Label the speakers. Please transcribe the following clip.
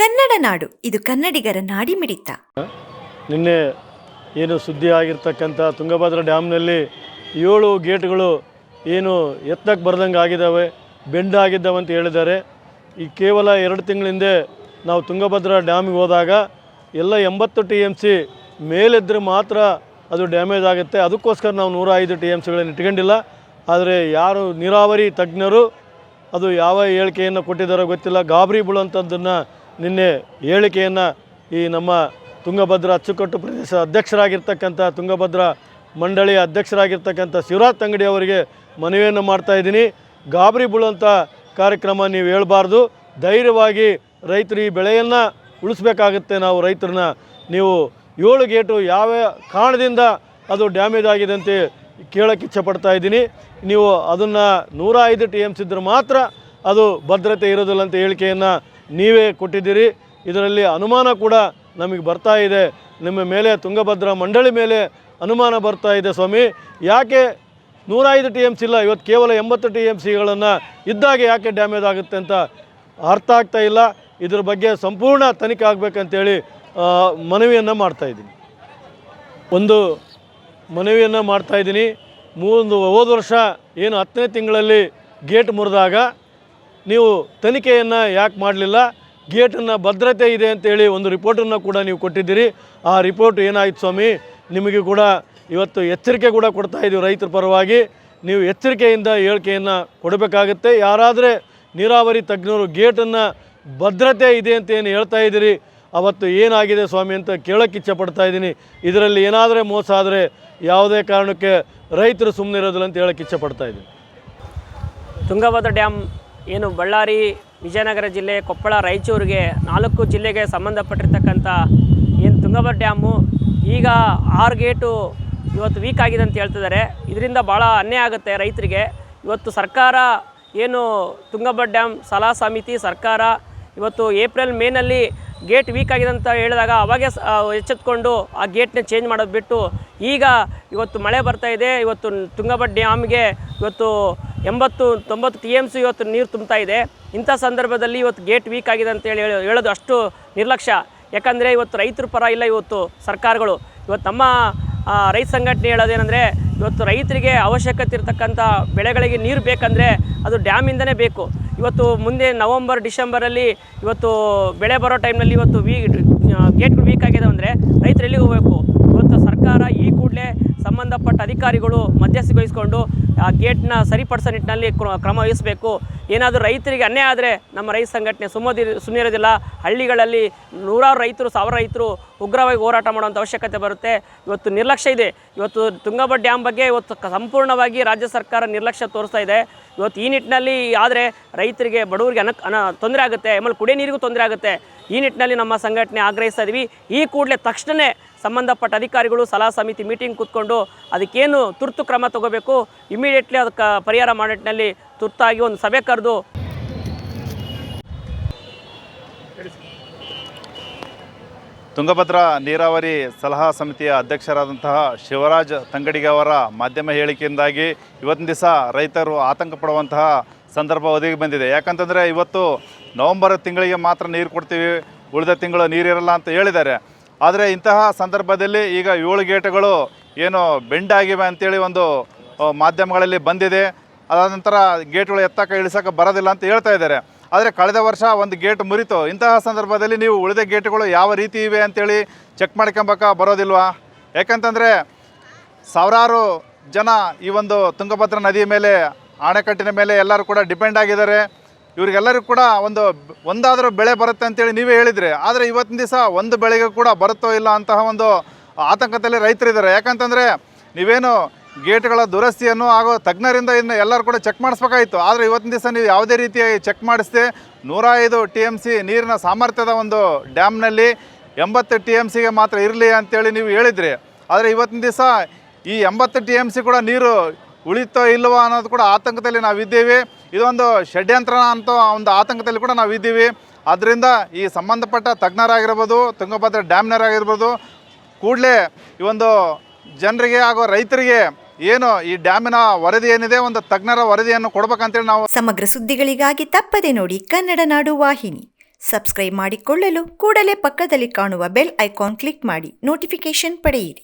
Speaker 1: ಕನ್ನಡ ನಾಡು, ಇದು ಕನ್ನಡಿಗರ ನಾಡಿಮಿಡಿತ.
Speaker 2: ನಿನ್ನೆ ಏನು ಸುದ್ದಿ ಆಗಿರ್ತಕ್ಕಂಥ ತುಂಗಭದ್ರಾ ಡ್ಯಾಮ್ನಲ್ಲಿ ಏಳು ಗೇಟ್ಗಳು ಏನು ಎತ್ತಕ್ಕೆ ಬರ್ದಂಗೆ ಆಗಿದ್ದಾವೆ, ಬೆಂಡ್ ಆಗಿದ್ದಾವೆ ಅಂತ ಹೇಳಿದ್ದಾರೆ. ಈ ಕೇವಲ ಎರಡು ತಿಂಗಳ ಹಿಂದೆ ನಾವು ತುಂಗಭದ್ರಾ ಡ್ಯಾಮಿಗೆ ಹೋದಾಗ ಎಲ್ಲ ಎಂಬತ್ತು ಟಿ ಎಂ ಸಿ ಮೇಲಿದ್ದರೆ ಮಾತ್ರ ಅದು ಡ್ಯಾಮೇಜ್ ಆಗುತ್ತೆ. ಅದಕ್ಕೋಸ್ಕರ ನಾವು ನೂರ ಐದು ಟಿ ಎಂ ಸಿಗಳನ್ನು ಇಟ್ಕೊಂಡಿಲ್ಲ. ಆದರೆ ಯಾರು ನೀರಾವರಿ ತಜ್ಞರು, ಅದು ಯಾವ ಹೇಳಿಕೆಯನ್ನು ಕೊಟ್ಟಿದ್ದಾರೋ ಗೊತ್ತಿಲ್ಲ. ಗಾಬರಿ ಬೀಳುವಂಥದ್ದನ್ನು ನಿನ್ನೆ ಹೇಳಿಕೆಯನ್ನು ಈ ನಮ್ಮ ತುಂಗಭದ್ರಾ ಅಚ್ಚುಕಟ್ಟು ಪ್ರದೇಶ ಅಧ್ಯಕ್ಷರಾಗಿರ್ತಕ್ಕಂಥ ತುಂಗಭದ್ರಾ ಮಂಡಳಿಯ ಅಧ್ಯಕ್ಷರಾಗಿರ್ತಕ್ಕಂಥ ಶಿವರಾಜ್ ತಂಗಡಿ ಅವರಿಗೆ ಮನವಿಯನ್ನು ಮಾಡ್ತಾ ಇದ್ದೀನಿ. ಗಾಬರಿ ಬೀಳುವಂಥ ಕಾರ್ಯಕ್ರಮ ನೀವು ಹೇಳಬಾರ್ದು. ಧೈರ್ಯವಾಗಿ ರೈತರು ಈ ಬೆಳೆಯನ್ನು ಉಳಿಸ್ಬೇಕಾಗುತ್ತೆ. ನಾವು ರೈತರನ್ನ ನೀವು ಏಳು ಗೇಟು ಯಾವ ಕಾರಣದಿಂದ ಅದು ಡ್ಯಾಮೇಜ್ ಆಗಿದೆ ಅಂತ ಕೇಳೋಕ್ಕೆ ಇಚ್ಛೆಪಡ್ತಾ ಇದ್ದೀನಿ. ನೀವು ಅದನ್ನು ನೂರ ಐದು ಟಿ ಮಾತ್ರ ಅದು ಭದ್ರತೆ ಇರೋದಿಲ್ಲ ಅಂತ ಹೇಳಿಕೆಯನ್ನು ನೀವೇ ಕೊಟ್ಟಿದ್ದೀರಿ. ಇದರಲ್ಲಿ ಅನುಮಾನ ಕೂಡ ನಮಗೆ ಬರ್ತಾ ಇದೆ. ನಿಮ್ಮ ಮೇಲೆ ತುಂಗಭದ್ರಾ ಮಂಡಳಿ ಮೇಲೆ ಅನುಮಾನ ಬರ್ತಾ ಇದೆ ಸ್ವಾಮಿ. ಯಾಕೆ ನೂರೈದು ಟಿ ಎಂ ಸಿ ಇಲ್ಲ, ಇವತ್ತು ಕೇವಲ ಎಂಬತ್ತು ಟಿ ಎಂ ಸಿಗಳನ್ನು ಇದ್ದಾಗ ಯಾಕೆ ಡ್ಯಾಮೇಜ್ ಆಗುತ್ತೆ ಅಂತ ಅರ್ಥ ಆಗ್ತಾ ಇಲ್ಲ. ಇದ್ರ ಬಗ್ಗೆ ಸಂಪೂರ್ಣ ತನಿಖೆ ಆಗಬೇಕಂತೇಳಿ ಮನವಿಯನ್ನು ಮಾಡ್ತಾ ಇದ್ದೀನಿ. ಒಂದು ಮನವಿಯನ್ನು ಮಾಡ್ತಾ ಇದ್ದೀನಿ. ಮೂವೊಂದು ಹೋದ ವರ್ಷ ಏನು ಹತ್ತನೇ ತಿಂಗಳಲ್ಲಿ ಗೇಟ್ ಮುರಿದಾಗ ನೀವು ತನಿಖೆಯನ್ನು ಯಾಕೆ ಮಾಡಲಿಲ್ಲ? ಗೇಟನ್ನು ಭದ್ರತೆ ಇದೆ ಅಂತೇಳಿ ಒಂದು ರಿಪೋರ್ಟನ್ನು ಕೂಡ ನೀವು ಕೊಟ್ಟಿದ್ದೀರಿ. ಆ ರಿಪೋರ್ಟ್ ಏನಾಯ್ತು ಸ್ವಾಮಿ? ನಿಮಗೆ ಕೂಡ ಇವತ್ತು ಎಚ್ಚರಿಕೆ ಕೂಡ ಕೊಡ್ತಾ ಇದ್ದೀವಿ ರೈತರ ಪರವಾಗಿ. ನೀವು ಎಚ್ಚರಿಕೆಯಿಂದ ಹೇಳಿಕೆಯನ್ನು ಕೊಡಬೇಕಾಗುತ್ತೆ. ಯಾರಾದರೆ ನೀರಾವರಿ ತಜ್ಞರು ಗೇಟನ್ನು ಭದ್ರತೆ ಇದೆ ಅಂತ ಏನು ಹೇಳ್ತಾ ಇದ್ದೀರಿ? ಅವತ್ತು ಏನಾಗಿದೆ ಸ್ವಾಮಿ ಅಂತ ಕೇಳೋಕ್ಕೆ ಇಚ್ಛೆ ಪಡ್ತಾ ಇದ್ದೀನಿ. ಇದರಲ್ಲಿ ಏನಾದರೆ ಮೋಸ ಆದರೆ ಯಾವುದೇ ಕಾರಣಕ್ಕೆ ರೈತರು ಸುಮ್ಮನೆ ಇರೋದಿಲ್ಲ ಅಂತ ಹೇಳೋಕ್ಕೆ ಇಚ್ಛೆ ಪಡ್ತಾ ಇದ್ದೀನಿ.
Speaker 3: ತುಂಗಭದ್ರಾ ಡ್ಯಾಮ್ ಏನು ಬಳ್ಳಾರಿ, ವಿಜಯನಗರ ಜಿಲ್ಲೆ, ಕೊಪ್ಪಳ, ರಾಯಚೂರಿಗೆ ನಾಲ್ಕು ಜಿಲ್ಲೆಗೆ ಸಂಬಂಧಪಟ್ಟಿರ್ತಕ್ಕಂಥ ಏನು ತುಂಗಭದ್ರಾ ಡ್ಯಾಮು, ಈಗ ಆರು ಗೇಟು ಇವತ್ತು ವೀಕ್ ಆಗಿದೆ ಅಂತ ಹೇಳ್ತಿದ್ದಾರೆ. ಇದರಿಂದ ಭಾಳ ಅನ್ಯಾಯ ಆಗುತ್ತೆ ರೈತರಿಗೆ. ಇವತ್ತು ಸರ್ಕಾರ ಏನು ತುಂಗಭದ್ರಾ ಡ್ಯಾಮ್ ಸಲಹಾ ಸಮಿತಿ ಸರ್ಕಾರ ಇವತ್ತು ಏಪ್ರಿಲ್ ಮೇನಲ್ಲಿ ಗೇಟ್ ವೀಕ್ ಆಗಿದೆ ಅಂತ ಹೇಳಿದಾಗ ಅವಾಗೆ ಎಚ್ಚೆತ್ಕೊಂಡು ಆ ಗೇಟ್ನ ಚೇಂಜ್ ಮಾಡೋದು ಬಿಟ್ಟು ಈಗ ಇವತ್ತು ಮಳೆ ಬರ್ತಾ ಇದೆ. ಇವತ್ತು ತುಂಗಭದ್ರಾ ಡ್ಯಾಮ್ಗೆ ಇವತ್ತು ಎಂಬತ್ತು, ತೊಂಬತ್ತು ಟಿ ಎಂ ಸಿ ಇವತ್ತು ನೀರು ತುಂಬ್ತಾ ಇದೆ. ಇಂಥ ಸಂದರ್ಭದಲ್ಲಿ ಇವತ್ತು ಗೇಟ್ ವೀಕ್ ಆಗಿದೆ ಅಂತ ಹೇಳಿ ಹೇಳಿ- ಹೇಳೋದು ಅಷ್ಟು ನಿರ್ಲಕ್ಷ್ಯ. ಯಾಕಂದರೆ ಇವತ್ತು ರೈತರ ಪರ ಇಲ್ಲ ಇವತ್ತು ಸರ್ಕಾರಗಳು. ಇವತ್ತು ನಮ್ಮ ರೈತ ಸಂಘಟನೆ ಹೇಳೋದೇನೆಂದರೆ, ಇವತ್ತು ರೈತರಿಗೆ ಅವಶ್ಯಕತೆ ಇರತಕ್ಕಂಥ ಬೆಳೆಗಳಿಗೆ ನೀರು ಬೇಕಂದರೆ ಅದು ಡ್ಯಾಮಿಂದನೇ ಬೇಕು. ಇವತ್ತು ಮುಂದೆ ನವಂಬರ್, ಡಿಸೆಂಬರಲ್ಲಿ ಇವತ್ತು ಬೆಳೆ ಬರೋ ಟೈಮ್ನಲ್ಲಿ ಇವತ್ತು ವೀ ಗೇಟ್ಗಳು ವೀಕ್ ಆಗಿದೆ ಅಂದರೆ ರೈತರು ಎಲ್ಲಿಗೆ ಹೋಗಬೇಕು? ಇವತ್ತು ಸರ್ಕಾರ ಈ ಕೂಡಲೇ ಸಂಬಂಧಪಟ್ಟ ಅಧಿಕಾರಿಗಳು ಮಧ್ಯಸ್ಥಿಕೆ ವಹಿಸ್ಕೊಂಡು ಆ ಗೇಟ್ನ ಸರಿಪಡಿಸೋ ನಿಟ್ಟಿನಲ್ಲಿ ಕ್ರ- ಕ್ರಮ ವಹಿಸಬೇಕು. ಏನಾದರೂ ರೈತರಿಗೆ ಅನ್ಯಾಯ ಆದರೆ ನಮ್ಮ ರೈತ ಸಂಘಟನೆ ಸುಮ್ಮದಿ ಸುಮ್ಮನಿರೋದಿಲ್ಲ ಹಳ್ಳಿಗಳಲ್ಲಿ ನೂರಾರು ರೈತರು, ಸಾವಿರ ರೈತರು ಉಗ್ರವಾಗಿ ಹೋರಾಟ ಮಾಡುವಂಥ ಅವಶ್ಯಕತೆ ಬರುತ್ತೆ. ಇವತ್ತು ನಿರ್ಲಕ್ಷ್ಯ ಇದೆ. ಇವತ್ತು ತುಂಗಭದ್ರಾ ಡ್ಯಾಮ್ ಬಗ್ಗೆ ಇವತ್ತು ಸಂಪೂರ್ಣವಾಗಿ ರಾಜ್ಯ ಸರ್ಕಾರ ನಿರ್ಲಕ್ಷ್ಯ ತೋರಿಸ್ತಾ ಇದೆ. ಇವತ್ತು ಈ ನಿಟ್ಟಿನಲ್ಲಿ ಆದರೆ ರೈತರಿಗೆ, ಬಡವರಿಗೆ ಅನ ತೊಂದರೆ ಆಗುತ್ತೆ. ಆಮೇಲೆ ಕುಡಿಯೋ ನೀರಿಗೂ ತೊಂದರೆ ಆಗುತ್ತೆ. ಈ ನಿಟ್ಟಿನಲ್ಲಿ ನಮ್ಮ ಸಂಘಟನೆ ಆಗ್ರಹಿಸ್ತಾ ಇದ್ದೀವಿ ಈ ಕೂಡಲೇ ತಕ್ಷಣವೇ ಸಂಬಂಧಪಟ್ಟ ಅಧಿಕಾರಿಗಳು ಸಲಹಾ ಸಮಿತಿ ಮೀಟಿಂಗ್ ಕೂತ್ಕೊಂಡು ಅದಕ್ಕೇನು ತುರ್ತು ಕ್ರಮ ತಗೋಬೇಕು. ಇಮಿಡಿಯೇಟ್ಲಿ ಅದಕ್ಕೆ ಪರಿಹಾರ ಮಾಡೋ ನಿಟ್ಟಿನಲ್ಲಿ ತುರ್ತಾಗಿ ಒಂದು ಸಭೆ ಕರೆದು
Speaker 4: ತುಂಗಭದ್ರಾ ನೀರಾವರಿ ಸಲಹಾ ಸಮಿತಿಯ ಅಧ್ಯಕ್ಷರಾದಂತಹ ಶಿವರಾಜ್ ತಂಗಡಿಗೆ ಅವರ ಮಾಧ್ಯಮ ಹೇಳಿಕೆಯಿಂದಾಗಿ ಇವತ್ತಿನ ದಿವಸ ರೈತರು ಆತಂಕ ಪಡುವಂತಹ ಸಂದರ್ಭ ಒದಗಿ ಬಂದಿದೆ. ಯಾಕಂತಂದರೆ ಇವತ್ತು ನವೆಂಬರ್ ತಿಂಗಳಿಗೆ ಮಾತ್ರ ನೀರು ಕೊಡ್ತೀವಿ, ಉಳಿದ ತಿಂಗಳು ನೀರಿರಲ್ಲ ಅಂತ ಹೇಳಿದ್ದಾರೆ. ಆದರೆ ಇಂತಹ ಸಂದರ್ಭದಲ್ಲಿ ಈಗ ಏಳು ಗೇಟ್ಗಳು ಏನು ಬೆಂಡ್ ಆಗಿವೆ ಅಂತೇಳಿ ಒಂದು ಮಾಧ್ಯಮಗಳಲ್ಲಿ ಬಂದಿದೆ. ಅದಾದ ನಂತರ ಗೇಟ್ಗಳು ಎತ್ತಕ್ಕೆ ಇಳಿಸೋಕೆ ಬರೋದಿಲ್ಲ ಅಂತ ಹೇಳ್ತಾ ಇದ್ದಾರೆ. ಆದರೆ ಕಳೆದ ವರ್ಷ ಒಂದು ಗೇಟ್ ಮುರಿತು. ಇಂತಹ ಸಂದರ್ಭದಲ್ಲಿ ನೀವು ಉಳಿದ ಗೇಟ್ಗಳು ಯಾವ ರೀತಿ ಇವೆ ಅಂತೇಳಿ ಚೆಕ್ ಮಾಡ್ಕೊಂಬಕ ಬರೋದಿಲ್ವಾ? ಯಾಕಂತಂದರೆ ಸಾವಿರಾರು ಜನ ಈ ಒಂದು ತುಂಗಭದ್ರಾ ನದಿಯ ಮೇಲೆ ಅಣೆಕಟ್ಟಿನ ಮೇಲೆ ಎಲ್ಲರೂ ಕೂಡ ಡಿಪೆಂಡ್ ಆಗಿದ್ದಾರೆ. ಇವರಿಗೆಲ್ಲರಿಗೂ ಕೂಡ ಒಂದು ಒಂದಾದರೂ ಬೆಳೆ ಬರುತ್ತೆ ಅಂತೇಳಿ ನೀವೇ ಹೇಳಿದರೆ. ಆದರೆ ಇವತ್ತಿನ ದಿವಸ ಒಂದು ಬೆಳೆಗೆ ಕೂಡ ಬರುತ್ತೋ ಇಲ್ಲ ಅಂತಹ ಒಂದು ಆತಂಕದಲ್ಲಿ ರೈತರಿದ್ದಾರೆ. ಯಾಕಂತಂದರೆ ನೀವೇನು ಗೇಟ್ಗಳ ದುರಸ್ತಿಯನ್ನು ಹಾಗೂ ತಜ್ಞರಿಂದ ಇನ್ನು ಎಲ್ಲರೂ ಕೂಡ ಚೆಕ್ ಮಾಡಿಸ್ಬೇಕಾಗಿತ್ತು. ಆದರೆ ಇವತ್ತಿನ ದಿವಸ ನೀವು ಯಾವುದೇ ರೀತಿಯಾಗಿ ಚೆಕ್ ಮಾಡಿಸದೆ ನೂರ ಐದು ಟಿ ಎಂ ಸಿ ನೀರಿನ ಸಾಮರ್ಥ್ಯದ ಒಂದು ಡ್ಯಾಮ್ನಲ್ಲಿ ಎಂಬತ್ತು ಟಿ ಎಂ ಸಿಗೆ ಮಾತ್ರ ಇರಲಿ ಅಂತೇಳಿ ನೀವು ಹೇಳಿದ್ರಿ. ಆದರೆ ಇವತ್ತಿನ ದಿವಸ ಈ ಎಂಬತ್ತು ಟಿ ಎಂ ಸಿ ಕೂಡ ನೀರು ಉಳಿತೋ ಇಲ್ಲವೋ ಅನ್ನೋದು ಕೂಡ ಆತಂಕದಲ್ಲಿ ನಾವಿದ್ದೀವಿ ಇದೊಂದು ಷಡ್ಯಂತ್ರ ಅಂತ ಒಂದು ಆತಂಕದಲ್ಲಿ ಕೂಡ ನಾವಿದ್ದೀವಿ ಆದ್ದರಿಂದ ಈ ಸಂಬಂಧಪಟ್ಟ ತಜ್ಞರಾಗಿರ್ಬೋದು, ತುಂಗಭದ್ರಾ ಡ್ಯಾಮ್ನರಾಗಿರ್ಬೋದು ಕೂಡಲೇ ಈ ಒಂದು ಜನರಿಗೆ ಹಾಗೂ ರೈತರಿಗೆ ಏನು ಈ ಡ್ಯಾಮಿನ ವರದಿ ಏನಿದೆ? ಒಂದು ತಜ್ಞರ ವರದಿಯನ್ನು ಕೊಡ್ಬೇಕಂತೇಳಿ ನಾವು
Speaker 1: ಸಮಗ್ರ ಸುದ್ದಿಗಳಿಗಾಗಿ ತಪ್ಪದೆ ನೋಡಿ ಕನ್ನಡ ನಾಡು ವಾಹಿನಿ. ಸಬ್ಸ್ಕ್ರೈಬ್ ಮಾಡಿಕೊಳ್ಳಲು ಕೂಡಲೇ ಪಕ್ಕದಲ್ಲಿ ಕಾಣುವ ಬೆಲ್ ಐಕಾನ್ ಕ್ಲಿಕ್ ಮಾಡಿ ನೋಟಿಫಿಕೇಶನ್ ಪಡೆಯಿರಿ.